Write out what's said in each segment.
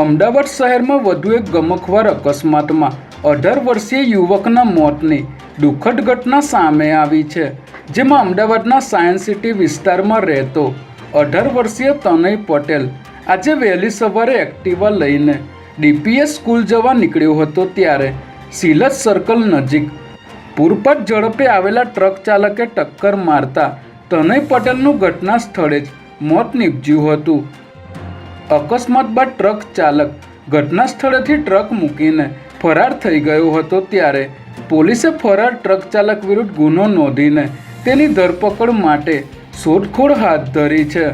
અમદાવાદ શહેરમાં વધુ એક ગમખવાર અકસ્માતમાં અઢાર વર્ષીય યુવકના મોતની દુઃખદ ઘટના સામે આવી છે, જેમાં અમદાવાદના સાયન્સ સિટી વિસ્તારમાં રહેતો અઢાર વર્ષીય તનય પટેલ આજે વહેલી સવારે એક્ટિવા લઈને ડીપીએસ સ્કૂલ જવા નીકળ્યો હતો ત્યારે સિલજ સર્કલ નજીક. પૂરપાટ ઝડપે આવેલા ટ્રક ચાલકે ટક્કર મારતા તનય પટેલનું ઘટના સ્થળે જ મોત નીપજ્યું હતું. અકસ્માત બાદ ટ્રક ચાલક ઘટના સ્થળેથી ટ્રક મૂકીને ફરાર થઈ ગયો હતો ત્યારે પોલીસે ફરાર ટ્રક ચાલક વિરુદ્ધ ગુનો નોંધીને તેની ધરપકડ માટે શોધખોળ હાથ ધરી છે.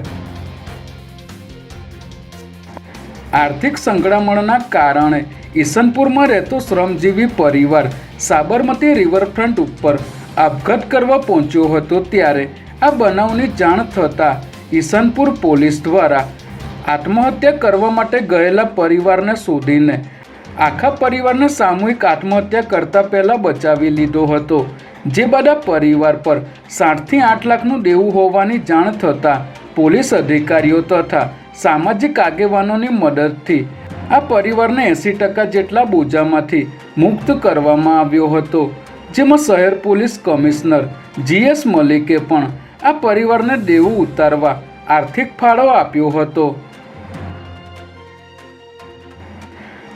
આર્થિક સંકળામણના કારણે ઈસનપુરમાં રહેતો શ્રમજીવી પરિવાર સાબરમતી રિવરફ્રન્ટ ઉપર આપઘાત કરવા પહોંચ્યો હતો ત્યારે આ બનાવની જાણ થતાં ઈસનપુર પોલીસ દ્વારા આત્મહત્યા કરવા માટે ગયેલા પરિવારને શોધીને. આખા પરિવારને સામૂહિક આત્મહત્યા કરતા પહેલાં બચાવી લીધો હતો. જે બધા પરિવાર પર સાઠથી આઠ લાખનું દેવું હોવાની જાણ થતાં પોલીસ અધિકારીઓ તથા સામાજિક આગેવાનોની મદદથી આ પરિવારને એંસી ટકા જેટલા બોજામાંથી મુક્ત કરવામાં આવ્યો હતો. જેમાં શહેર પોલીસ કમિશનર જીએસ મલિકે પણ આ પરિવારને દેવું ઉતારવા આર્થિક ફાળો આપ્યો હતો.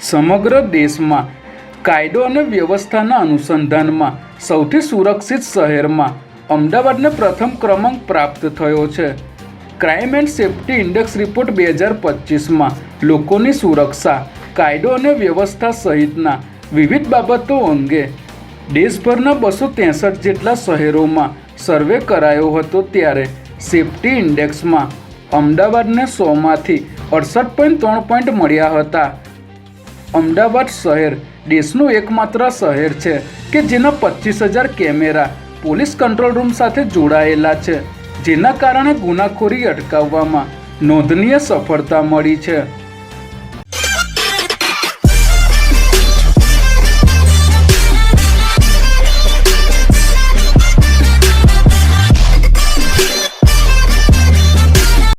સમગ્ર દેશમાં કાયદો અને વ્યવસ્થાના અનુસંધાનમાં સૌથી સુરક્ષિત શહેરમાં અમદાવાદને પ્રથમ ક્રમાંક પ્રાપ્ત થયો છે. Crime and safety index report બે હજાર પચીસમાં લોકોની સુરક્ષા, કાયદો અને વ્યવસ્થા સહિતના વિવિધ બાબતો અંગે દેશભરના બસો ત્રેસઠ જેટલા શહેરોમાં સર્વે કરાયો હતો ત્યારે સેફ્ટી ઇન્ડેક્સમાં અમદાવાદને સોમાંથી અડસઠ પોઈન્ટ ત્રણ પોઈન્ટ મળ્યા હતા. અમદાવાદ શહેર. દેશનું એકમાત્ર શહેર છે કે જેના પચીસ હજાર કેમેરા પોલીસ કંટ્રોલ રૂમ સાથે જોડાયેલા છે, જેના કારણે ગુનાખોરી અટકાવવામાં નોંધનીય સફળતા મળી છે.